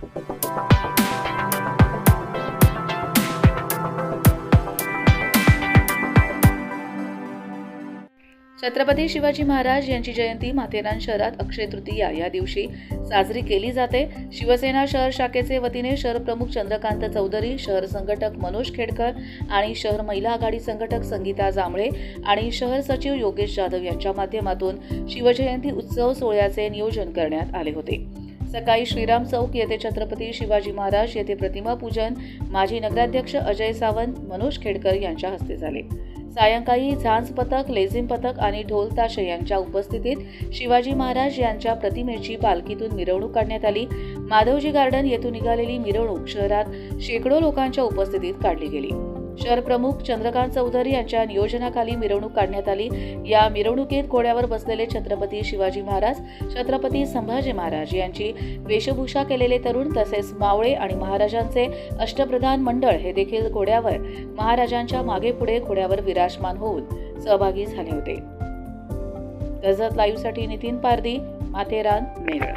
छत्रपती शिवाजी महाराज यांची जयंती माथेरान शहरात अक्षय तृतीया या दिवशी साजरी केली जाते. शिवसेना शहर शाखेचे वतीने शहर प्रमुख चंद्रकांत चौधरी शहर संघटक मनोज खेडकर आणि शहर महिला आघाडी संघटक संगीता जांभळे आणि शहर सचिव योगेश जाधव यांच्या माध्यमातून शिवजयंती उत्सव सोहळ्याचे नियोजन करण्यात आले होते. सकाळी श्रीराम चौक येथे छत्रपती शिवाजी महाराज येथे प्रतिमा पूजन माजी नगराध्यक्ष अजय सावंत मनोज खेडकर यांच्या हस्ते झाले. सायंकाळी झांज पथक लेझिम पथक आणि ढोल ताशे यांच्या उपस्थितीत शिवाजी महाराज यांच्या प्रतिमेची पालखीतून मिरवणूक काढण्यात आली. माधवजी गार्डन येथून निघालेली मिरवणूक शहरात शेकडो लोकांच्या उपस्थितीत काढली गेली. शहर प्रमुख चंद्रकांत चौधरी यांच्या नियोजनाखाली मिरवणूक काढण्यात आली. या मिरवणुकीत घोड्यावर बसलेले छत्रपती शिवाजी महाराज छत्रपती संभाजी महाराज यांची वेशभूषा केलेले तरुण तसेच मावळे आणि महाराजांचे अष्टप्रधान मंडळ हे देखील घोड्यावर महाराजांच्या मागे पुढे घोड्यावर विराजमान होऊन सहभागी झाले होते. गजत लाईव्हसाठी नितीन पारदी माथेरान मेरळ